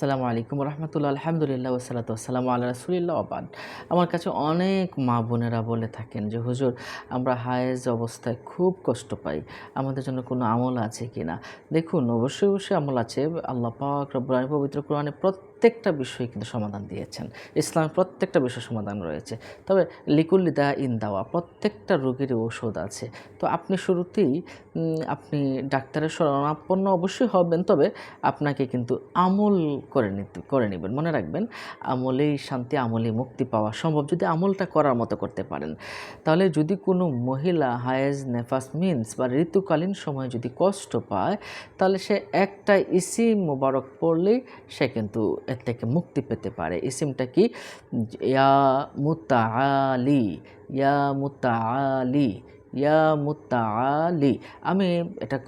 আসসালামু আলাইকুম রহমতুল্লাহ আলহামদুলিল্লাহ ওসালাত আসসালামু আল্লাহ রসুলিল্লাহ আবাদ আমার কাছে অনেক মা বোনেরা বলে থাকেন যে, হুজুর, আমরা হায়েজ অবস্থায় খুব কষ্ট পাই। আমাদের জন্য কোনো আমল আছে কি না দেখুন, অবশ্যই অবশ্যই আমল আছে। আল্লাহ পাক রব্বুল পবিত্র কোরআনে প্রত্যেকটা বিষয়ে কিন্তু সমাধান দিয়েছেন। ইসলামের প্রত্যেকটা বিষয় সমাধান রয়েছে। তবে লিকুল্লি দা ইন দাওয়া, প্রত্যেকটা রোগেরই ঔষধ আছে। তো আপনি শুরুতেই আপনি ডাক্তারের শরণাপন্ন অবশ্যই হবেন, তবে আপনাকে কিন্তু আমল করে নিতে, করে নেবেন। মনে রাখবেন, আমলেই শান্তি, আমলেই মুক্তি পাওয়া সম্ভব। যদি আমলটা করার মতো করতে পারেন, তাহলে যদি কোনো মহিলা হায়েজ নেফাস মিন্স বা ঋতুকালীন সময়ে যদি কষ্ট পায়, তাহলে সে একটা ইসি মোবারক পড়লেই সে কিন্তু এর থেকে মুক্তি পেতে পারে। ইসিমটা কি? ইয়া মুতাআলি ইয়া মুতাআলি ইয়া মুতাআলি। আমি এটা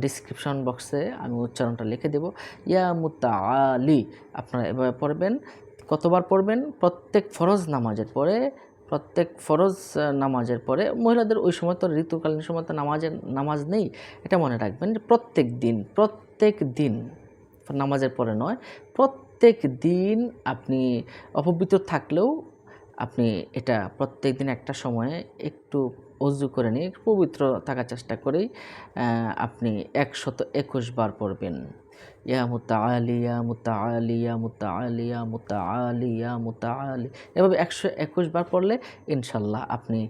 ডিসক্রিপশন বক্সে আমি উচ্চারণটা লিখে দেব। ইয়া মুতাআলি, আপনারা এভাবে পড়বেন। কতবার পড়বেন? প্রত্যেক ফরজ নামাজের পরে, প্রত্যেক ফরজ নামাজের পরে। মহিলাদের ওই সময় তো ঋতুকালীন সময় তো নামাজের, নামাজ নেই। এটা মনে রাখবেন যে প্রত্যেক দিন প্রত্যেক দিন, নামাজের পরে নয়, প্রত্যেক দিন আপনি অপবিত্র থাকলেও আপনি এটা প্রত্যেক দিন একটা সময়ে একটু অজু করে নিয়ে পবিত্র থাকার চেষ্টা করেই আপনি একশত একুশ বার পড়বেন। ইয়া মুতাআলি ইয়া মুতাআলি ইয়া মুতাআলি ইয়া মুতাআলি ইয়া মুতাআলি। এভাবে একশো একুশ বার পড়লে ইনশাল্লাহ আপনি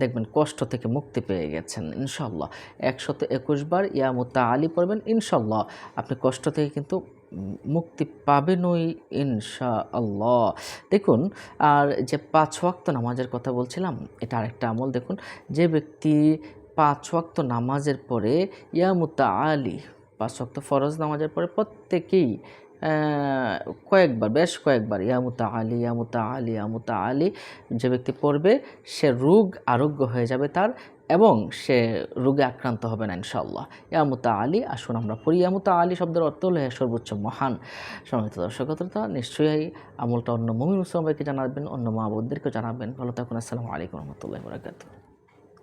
দেখবেন কষ্ট থেকে মুক্তি পেয়ে গেছেন, ইনশাল্লাহ। একশত একুশ বার ইয়া মুতাআলি পড়বেন, ইনশাল্লাহ। আপনি কষ্ট থেকে কিন্তু মুক্তি পাবেনই ইনশা আল্লাহ দেখুন, আর যে পাঁচ ওয়াক্ত নামাজের কথা বলছিলাম, এটা আরেকটা আমল। দেখুন, যে ব্যক্তি পাঁচ ওয়াক্ত নামাজের পরে ইয়ামুতা আলী, পাঁচ ওয়াক্ত ফরজ নামাজের পরে প্রত্যেকেই কয়েকবার, বেশ কয়েকবার ইয়ামুতা আলী ইয়ামুতা আলী ইয়ামুতা আলী, যে ব্যক্তি পড়বে, সে রোগ আরোগ্য হয়ে যাবে তার এবং সে রোগে আক্রান্ত হবে না ইনশাল্লাহ ইয়ামুতা আলী আসুন আমরা পড়ি। ইয়ামুতা আলী শব্দের অর্থ হলো হ্যাঁ সর্বোচ্চ মহান। সমিত দর্শকতা নিশ্চয়ই আমলটা অন্য মমিন মুসলমানকে জানাবেন, অন্য মা জানাবেন। ভালো থাকুন, আসসালামু আলাইকুম রহমতুল্লাহ বরাকাতুহ।